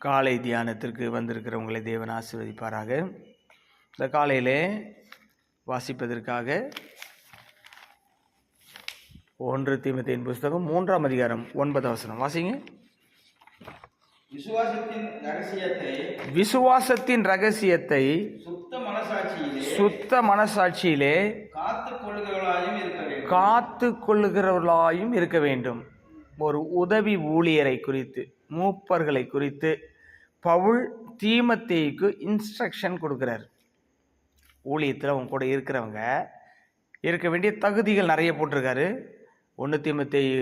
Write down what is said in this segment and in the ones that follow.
காலை தியானத்திற்கு வந்திருக்கிறவங்களை தேவன் ஆசீர்வதிப்பாராக. இந்த காலையிலே வாசிப்பதற்காக ஒன்று தீமத்தின் புஸ்தகம் மூன்றாம் அதிகாரம் ஒன்பதாம் வசனம். வாசிங்க. விசுவாசத்தின் ரகசியத்தை விசுவாசத்தின் ரகசியத்தை சுத்த மனசாட்சியிலே காத்து கொள்ளுகிறவர்களாயும் இருக்க வேண்டும். ஒரு உதவி ஊழியரை குறித்து மூப்பர்களை குறித்து பவுல் தீமத்தேய்க்கு இன்ஸ்ட்ரக்ஷன் கொடுக்குறாரு. ஊழியத்தில் அவங்க கூட இருக்கிறவங்க இருக்க வேண்டிய தகுதிகள் நிறைய போட்டிருக்காரு. ஒன்று தீமத்தேயு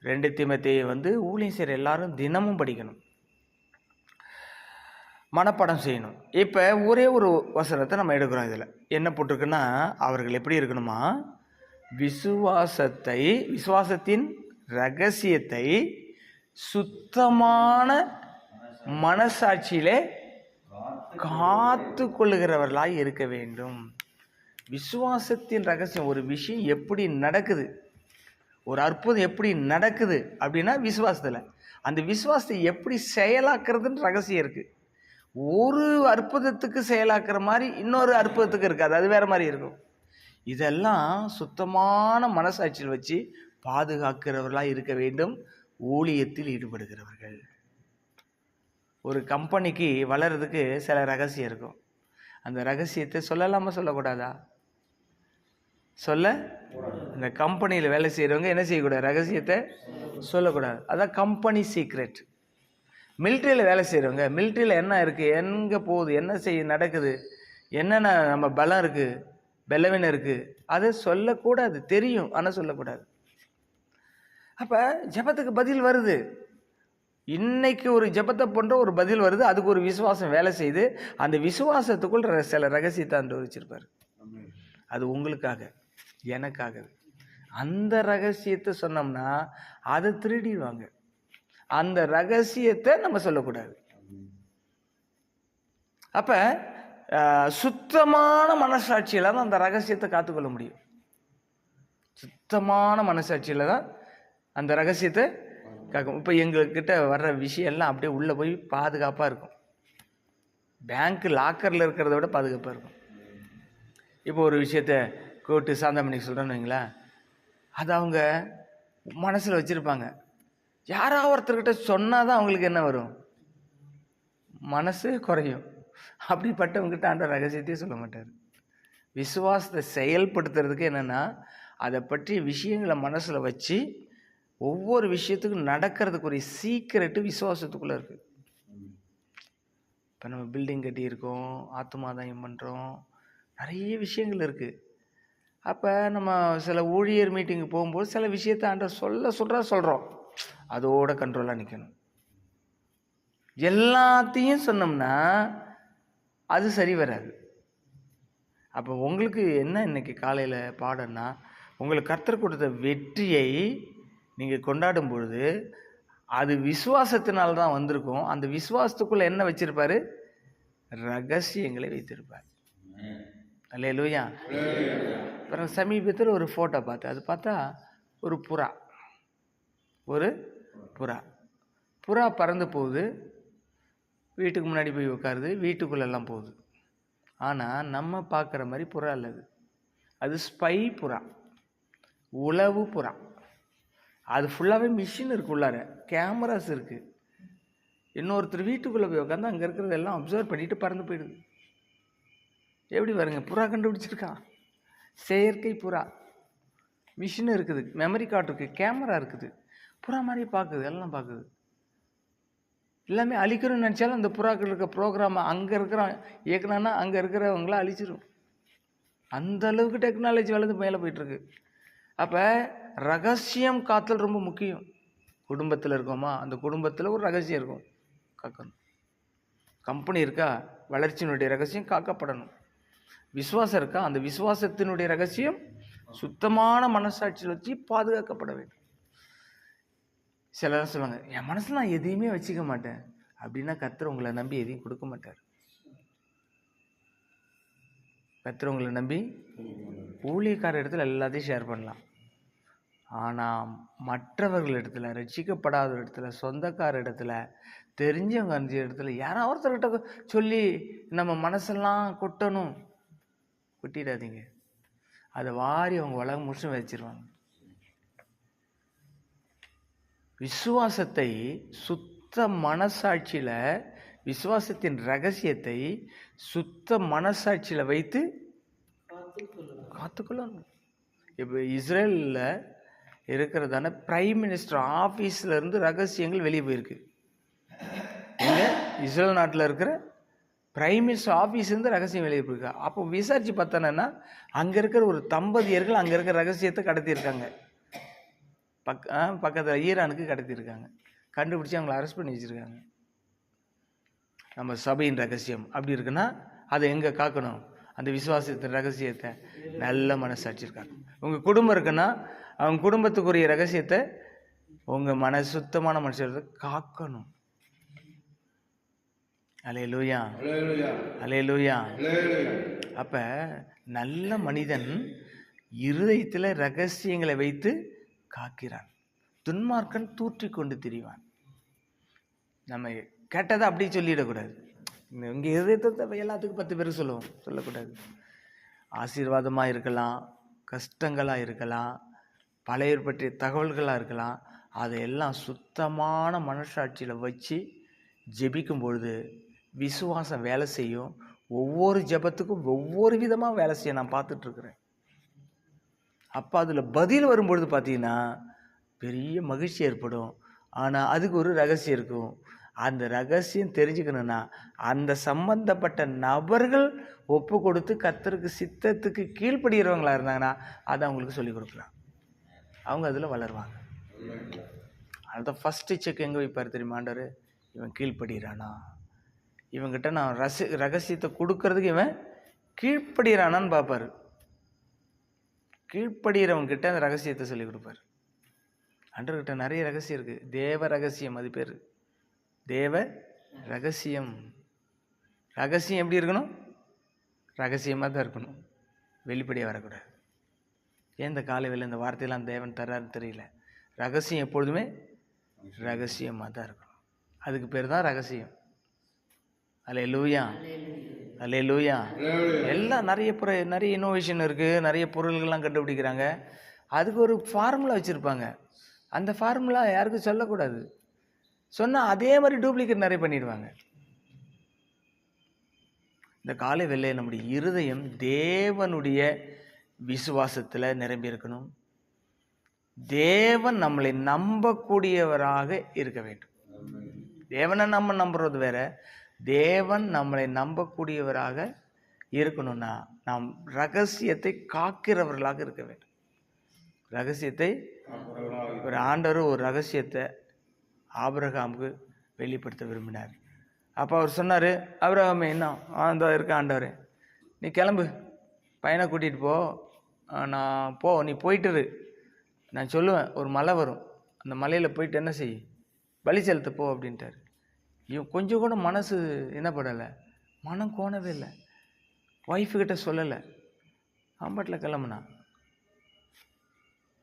ரெண்டு தீமத்தேயு வந்து ஊழியம் செய்கிற எல்லாரும் தினமும் படிக்கணும். மனப்பாடம் செய்யணும். இப்போ ஒரே ஒரு வசனத்தை நம்ம எடுக்கிறோம் இதில். என்ன போட்டிருக்குன்னா அவர்கள் எப்படி இருக்கணுமா? விசுவாசத்தை விசுவாசத்தின் ரகசியத்தை சுத்தமான மனசாட்சியிலே காத்து கொள்ளுகிறவர்களாய் இருக்க வேண்டும். விசுவாசத்தின் ரகசியம் ஒரு விஷயம் எப்படி நடக்குது? ஒரு அற்புதம் எப்படி நடக்குது அப்படின்னா விசுவாசத்தில். அந்த விசுவாசத்தை எப்படி செயலாக்குறதுன்னு ரகசியம் இருக்குது ஒரு அற்புதத்துக்கு செயலாக்குற மாதிரி இன்னொரு அற்புதத்துக்கு இருக்காது. அது வேறு மாதிரி இருக்கும். இதெல்லாம் சுத்தமான மனசாட்சியில் வச்சு பாதுகாக்கிறவர்களாக இருக்க வேண்டும். ஊழியத்தில் ஈடுபடுகிறவர்கள். ஒரு கம்பெனிக்கு வளர்கிறதுக்கு சில ரகசியம் இருக்கும். அந்த ரகசியத்தை சொல்லலாமா சொல்லக்கூடாதா? சொல்ல? இந்த கம்பெனியில் வேலை செய்கிறவங்க என்ன செய்யக்கூடாது? ரகசியத்தை சொல்லக்கூடாது. அதான் கம்பெனி சீக்ரெட் மிலிட்ரியில் வேலை செய்கிறவங்க மிலிட்ரியில் என்ன இருக்குது எங்கே போகுது? என்ன செய்ய நடக்குது? என்னென்ன நம்ம பலம் இருக்குது பலவீனம் இருக்குது அதை சொல்லக்கூடாது. தெரியும். ஆனால் சொல்லக்கூடாது. அப்போ ஜெபத்துக்கு பதில் வருது. இன்னைக்கு ஒரு ஜபத்தை பண்ணுற ஒரு பதில் வருது. அதுக்கு ஒரு விசுவாசம் வேலை செய்து அந்த விசுவாசத்துக்குள் சில ரகசியத்தை அந்த வச்சிருப்பார் அது உங்களுக்காக எனக்காக. அந்த ரகசியத்தை சொன்னோம்னா அதை திருடிடுவாங்க. அந்த ரகசியத்தை நம்ம சொல்லக்கூடாது. அப்போ சுத்தமான மனசாட்சியில் தான் அந்த ரகசியத்தை காத்துக்கொள்ள முடியும். சுத்தமான மனசாட்சியில் தான் அந்த ரகசியத்தை கேட்கும் இப்போ எங்கக்கிட்ட வர்ற விஷயம் எல்லாம் அப்படியே உள்ளே போய் பாதுகாப்பாக இருக்கும். பேங்க்கு லாக்கரில் இருக்கிறத விட பாதுகாப்பாக இருக்கும். இப்போ ஒரு விஷயத்த கூட்டு சாந்தாமணிக்கு சொல்கிறேன்னு வைங்களேன் அது அவங்க மனசில் வச்சுருப்பாங்க. யாராவது ஒருத்தர்கிட்ட சொன்னால் தான் அவங்களுக்கு என்ன வரும்? மனசு குறையும். அப்படிப்பட்டவங்ககிட்ட ஆண்ட ரகசியத்தையே சொல்ல மாட்டார். விசுவாசத்தை செயல்படுத்துறதுக்கு என்னென்னா அதை பற்றிய விஷயங்களை மனசில் வச்சு ஒவ்வொரு விஷயத்துக்கும் நடக்கிறதுக்குரிய சீக்கிரட்டு விசுவாசத்துக்குள்ளே இருக்குது இப்போ நம்ம பில்டிங் கட்டியிருக்கோம் ஆத்மாதாயம் பண்ணுறோம் நிறைய விஷயங்கள் இருக்குது அப்போ நம்ம சில ஊழியர் மீட்டிங்கு போகும்போது சில விஷயத்தை ஆண்ட சொல்ல சொல்கிறா சொல்கிறோம் அதோட கண்ட்ரோலாக நிற்கணும் எல்லாத்தையும் சொன்னோம்னா அது சரி வராது. அப்போ உங்களுக்கு என்ன இன்னைக்கு காலையில் பாடம்னா உங்களுக்கு கற்றுக் கொடுத்த வெற்றியை நீங்கள் கொண்டாடும் பொழுது அது விசுவாசத்தினால தான் வந்திருக்கும். அந்த விசுவாசத்துக்குள்ளே என்ன வச்சுருப்பார்? ரகசியங்களை வைத்திருப்பார். அல்லேலூயா. அப்புறம் சமீபத்தில் ஒரு ஃபோட்டோ பார்த்தேன். அது பார்த்தா ஒரு புறா. ஒரு புறா. புறா பறந்து போகுது. வீட்டுக்கு முன்னாடி போய் உட்காருது வீட்டுக்குள்ளெல்லாம் போகுது. ஆனால் நம்ம பார்க்குற மாதிரி புறா இல்லை அது. அது ஸ்பை புறா. உளவு புறா. அது ஃபுல்லாகவே மிஷின் இருக்கு உள்ளார. கேமராஸ் இருக்குது இன்னொருத்தர் வீட்டுக்குள்ளே போய் உட்காந்து அங்கே இருக்கிறதெல்லாம் அப்சர்வ் பண்ணிட்டு பறந்து போயிடுது. எப்படி பாருங்க புறா கண்டுபிடிச்சிருக்கான் செயற்கை புறா. மிஷின் இருக்குது மெமரி கார்டு இருக்குது கேமரா இருக்குது. புறா மாதிரி பார்க்குது எல்லாம் பார்க்குது. எல்லாமே அழிக்கணும்னு நினச்சாலும் அந்த புறாக்கள் இருக்க ப்ரோக்ராமை அங்கே இருக்கிற இயக்குனா அங்கே இருக்கிறவங்களாம் அழிச்சிடும் அந்த அளவுக்கு டெக்னாலஜி வளர்ந்து மேலே போயிட்டுருக்கு அப்போ ரகசியம் காத்தல் ரொம்ப முக்கியம். குடும்பத்தில் இருக்கோமா அந்த குடும்பத்தில் ஒரு ரகசியம் இருக்கும். காக்கணும். கம்பெனி இருக்கா வளர்ச்சியினுடைய ரகசியம் காக்கப்படணும். விசுவாசம் இருக்கா அந்த விசுவாசத்தினுடைய ரகசியம் சுத்தமான மனசாட்சியில் வச்சு பாதுகாக்கப்பட வேண்டும். சிலதான் சொல்லுவாங்க என் மனசில் நான் எதையுமே வச்சுக்க மாட்டேன். அப்படின்னா கர்த்தர் உங்களை நம்பி எதையும் கொடுக்க மாட்டார். கர்த்தர் உங்களை நம்பி ஊழியக்கார இடத்துல எல்லாத்தையும் ஷேர் பண்ணலாம். ஆனால் மற்றவர்கள் இடத்துல ரசிக்கப்படாத இடத்துல சொந்தக்கார இடத்துல தெரிஞ்சவங்க அந்த இடத்துல யாராவது ஒருத்தர்கிட்ட சொல்லி நம்ம மனசெல்லாம் கொட்டணும். கொட்டிடாதீங்க. அதை வாரி அவங்க உலகம் முழுசும் வச்சிருவாங்க. விசுவாசத்தை சுத்த மனசாட்சியில் விசுவாசத்தின் ரகசியத்தை சுத்த மனசாட்சியில் வைத்து காத்துக்கொள்ளணும். இப்போ இஸ்ரேலில் இருக்கிறதான பிரைம் மினிஸ்டர் ஆஃபீஸ்லேருந்து ரகசியங்கள் வெளியே போயிருக்கு. இங்கே இஸ்ரேல் நாட்டில் இருக்கிற பிரைம் மினிஸ்டர் ஆஃபீஸ்லேருந்து ரகசியம் வெளியே போயிருக்கு. அப்போ விசாரித்து பார்த்தோன்னா அங்கே இருக்கிற ஒரு தம்பதியர்கள் அங்கே இருக்கிற ரகசியத்தை கடத்தியிருக்காங்க. பக் பக்கத்தில் ஈரானுக்கு கடத்தியிருக்காங்க. கண்டுபிடிச்சி அவங்கள அரெஸ்ட் பண்ணி வச்சுருக்காங்க. நம்ம சபையின் ரகசியம் அப்படி இருக்குன்னா அதை எங்கே காக்கணும்? அந்த விசுவாசத்தின் ரகசியத்தை நல்ல மனசாட்சி இருக்காங்க. உங்கள் குடும்பம் இருக்குன்னா அவங்க குடும்பத்துக்குரிய ரகசியத்தை உங்கள் மன சுத்தமான மனுஷத்தை காக்கணும். அலே லூயா அலே லூயா அப்போ நல்ல மனிதன் இருதயத்தில் ரகசியங்களை வைத்து காக்கிறான். துன்மார்க்கன் தூற்றி கொண்டு திரிவான். நம்ம கேட்டதை அப்படியே சொல்லிடக்கூடாது. இங்கே இருதயத்தை எல்லாத்துக்கும் பத்து பேர் சொல்லுவோம். சொல்லக்கூடாது. ஆசீர்வாதமாக இருக்கலாம் கஷ்டங்களாக இருக்கலாம் பழைய பற்றிய தகவல்களாக இருக்கலாம் அதையெல்லாம் சுத்தமான மனசாட்சியில் வச்சு ஜெபிக்கும் பொழுது விசுவாசம் வேலை செய்யும். ஒவ்வொரு ஜெபத்துக்கும் ஒவ்வொரு விதமாக வேலை செய்ய நான் பார்த்துட்ருக்குறேன். அப்போ அதில் பதில் வரும்பொழுது பார்த்தீங்கன்னா பெரிய மகிழ்ச்சி ஏற்படும். ஆனால் அதுக்கு ஒரு ரகசியம் இருக்கும். அந்த ரகசியம் தெரிஞ்சுக்கணுன்னா அந்த சம்பந்தப்பட்ட நபர்கள் ஒப்பு கொடுத்து கத்தருக்கு சித்தத்துக்கு கீழ்ப்படுகிறவங்களா இருந்தாங்கன்னா அதை அவங்களுக்கு சொல்லிக் கொடுக்கலாம். அவங்க அதில் வளருவாங்க. அதுதான் ஃபஸ்ட்டு செக் எங்கே வைப்பார் தெரியுமா ஆண்டவர்? இவன் கீழ்ப்படுகிறானா இவங்கிட்ட நான் ரசி ரகசியத்தை கொடுக்கறதுக்கு இவன் கீழ்ப்படுகிறானான்னு பார்ப்பாரு. கீழ்ப்படுகிறவங்கிட்ட அந்த ரகசியத்தை சொல்லி கொடுப்பார். அன்றர்கிட்ட நிறைய ரகசியம் இருக்குது தேவ ரகசியம் அது பேர். தேவ ரகசியம். ரகசியம் எப்படி இருக்கணும்? ரகசியமாக தான் இருக்கணும். வெளிப்படையாக வரக்கூடாது. ஏன் இந்த காலையில் இந்த வார்த்தையெல்லாம் தேவன் தர்றாருன்னு தெரியல. ரகசியம் எப்பொழுதுமே ரகசியமாக தான் இருக்கணும். அதுக்கு பேர் தான் ரகசியம். அலே லூயா அலே லூயா எல்லாம் நிறைய புற நிறைய இன்னோவேஷன் இருக்குது நிறைய பொருள்கள்லாம் கண்டுபிடிக்கிறாங்க. அதுக்கு ஒரு ஃபார்முலா வச்சுருப்பாங்க. அந்த ஃபார்முலா யாருக்கும் சொல்லக்கூடாது. சொன்னால் அதே மாதிரி டூப்ளிகேட் நிறைய பண்ணிடுவாங்க. இந்த காலை வெள்ளை நம்முடைய இருதயம் தேவனுடைய விசுவாசத்தில் நிரம்பி இருக்கணும். தேவன் நம்மளை நம்பக்கூடியவராக இருக்க வேண்டும். தேவனை நம்ம நம்புறது வேற. தேவன் நம்மளை நம்பக்கூடியவராக இருக்கணும்னா நாம் ரகசியத்தை காக்கிறவர்களாக இருக்க வேண்டும். ரகசியத்தை ஒரு ஆண்டவர் ஒரு ரகசியத்தை ஆபிரகாமுக்கு வெளிப்படுத்த விரும்பினார். அப்போ அவர் சொன்னார் ஆபிரகாமே என்ன? அந்த இருக்க ஆண்டவர். நீ கிளம்பு. பையனை கூட்டிகிட்டு போ. நான் போ நீ போயிட்டுரு நான் சொல்லுவேன் ஒரு மலை வரும். அந்த மலையில் போயிட்டு என்ன செய்? பலி செலுத்த போ அப்படின்ட்டார். இவன் கொஞ்சம் கூட மனசு என்ன படலை மனம் கோணவே இல்லை. ஒய்ஃபுக்கிட்ட சொல்லலை. அம்பாட்டில் கிளம்புனா?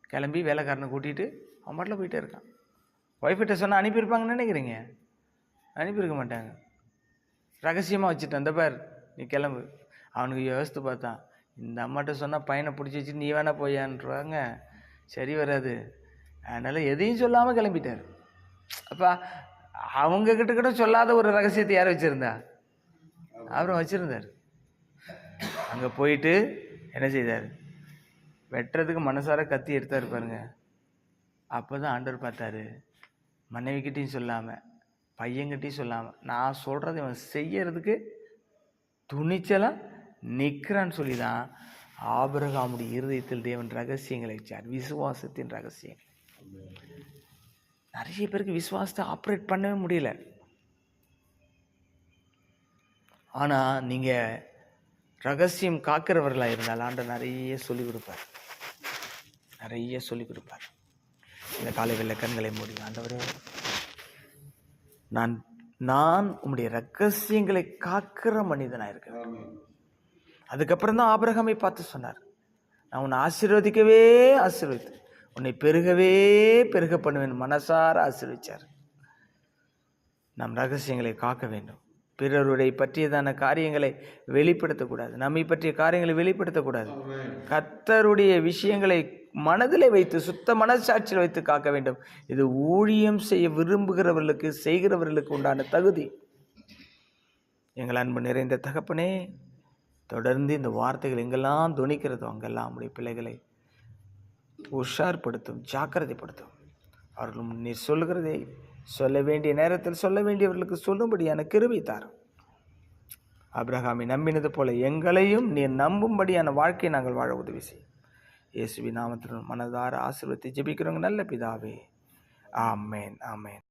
கிளம்பி வேலைக்காரனை கூட்டிகிட்டு அம்பாட்டில் போயிட்டே இருக்கான். ஒய்ஃப்கிட்ட சொன்னால் அனுப்பியிருப்பாங்கன்னு நினைக்கிறீங்க? அனுப்பியிருக்க மாட்டாங்க. ரகசியமாக வச்சுட்டேன் அந்த பார் நீ கிளம்பு. அவனுக்கு யோசித்து பார்த்தான். இந்த அம்மாட்ட சொன்னால் பையனை பிடிச்சி வச்சு நீ வேணா போயான்றாங்க சரி வராது. அதனால் எதையும் சொல்லாமல் கிளம்பிட்டார். அப்போ அவங்க கிட்ட கூட சொல்லாத ஒரு ரகசியத்தை யார் வச்சுருந்தா? அவரும் வச்சுருந்தார். அங்கே போயிட்டு என்ன செய்தார்? வெட்டுறதுக்கு மனசார கத்தி எடுத்தார் பாருங்க. அப்போ தான் ஆண்டவர் பார்த்தாரு. மனைவிக்கிட்டையும் சொல்லாமல் பையன்கிட்டையும் சொல்லாமல் நான் சொல்கிறத இவன் செய்யறதுக்கு துணிச்சலாக நிற்கிறான்னு சொல்லி தான் ஆபரகாமுடைய இருதயத்தில் தேவன் ரகசியங்களை வச்சார். விசுவாசத்தின் ரகசியங்கள். நிறைய பேருக்கு விசுவாசத்தை ஆப்ரேட் பண்ணவே முடியல. ஆனால் நீங்கள் ரகசியம் காக்கிறவர்களாக இருந்தால் ஆண்டு நிறைய சொல்லிக் கொடுப்பார். நிறைய சொல்லிக் கொடுப்பார். இந்த காலை கண்களை மூடி ஆண்டவரே நான் நான் உம்முடைய ரகசியங்களை காக்கிற மனிதனாக இருக்கிறேன் அதுக்கப்புறம் தான் ஆபிரகாமை பார்த்து சொன்னார். நான் உன்னை ஆசீர்வதிக்கவே ஆசீர்வதித்தேன். உன்னை பெருகவே பெருக பண்ணுவேன் மனசார ஆசீர்வதிச்சார். நம் ரகசியங்களை காக்க வேண்டும். பிறருடைய பற்றியதான காரியங்களை வெளிப்படுத்தக்கூடாது நம்மை பற்றிய காரியங்களை வெளிப்படுத்தக்கூடாது கத்தருடைய விஷயங்களை மனதில் வைத்து சுத்த மனசாட்சியில் வைத்து காக்க வேண்டும். இது ஊழியம் செய்ய விரும்புகிறவர்களுக்கு செய்கிறவர்களுக்கு உண்டான தகுதி. எங்கள் அன்பு நிறைந்த தகப்பனே தொடர்ந்து இந்த வார்த்தைகள் எங்கெல்லாம் துணிக்கிறதோ அங்கெல்லாம் நம்முடைய பிள்ளைகளை உஷார்படுத்தும் ஜாக்கிரதைப்படுத்தும். அவர்களும் நீ சொல்லுகிறதை சொல்ல வேண்டிய நேரத்தில் சொல்ல வேண்டியவர்களுக்கு சொல்லும்படியான கிருபை தாரும். அப்ரஹாமை நம்பினது போல எங்களையும் நீ நம்பும்படியான வாழ்க்கையை நாங்கள் வாழ உதவி செய்யும். இயேசுவி நாமத்தின் மனதார ஆசீர்வத்தை ஜெபிக்கிறவங்க நல்ல பிதாவே. ஆமேன் ஆமேன்.